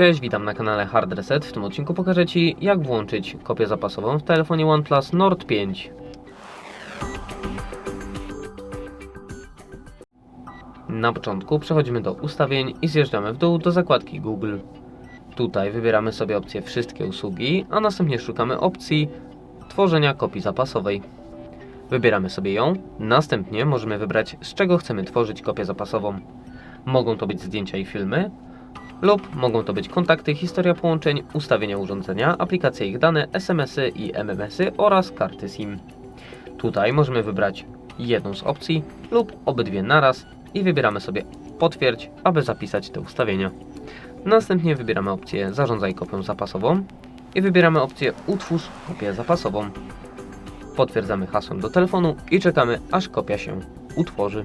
Cześć, witam na kanale Hard Reset. W tym odcinku pokażę Ci, jak włączyć kopię zapasową w telefonie OnePlus Nord 5. Na początku przechodzimy do ustawień i zjeżdżamy w dół do zakładki Google. Tutaj wybieramy sobie opcję Wszystkie usługi, a następnie szukamy opcji Tworzenia kopii zapasowej. Wybieramy sobie ją, następnie możemy wybrać z czego chcemy tworzyć kopię zapasową. Mogą to być zdjęcia i filmy, lub mogą to być kontakty, historia połączeń, ustawienia urządzenia, aplikacje ich dane, SMS-y i MMS-y oraz karty SIM. Tutaj możemy wybrać jedną z opcji lub obydwie naraz i wybieramy sobie potwierdź, aby zapisać te ustawienia. Następnie wybieramy opcję zarządzaj kopią zapasową i wybieramy opcję utwórz kopię zapasową. Potwierdzamy hasłem do telefonu i czekamy aż kopia się utworzy.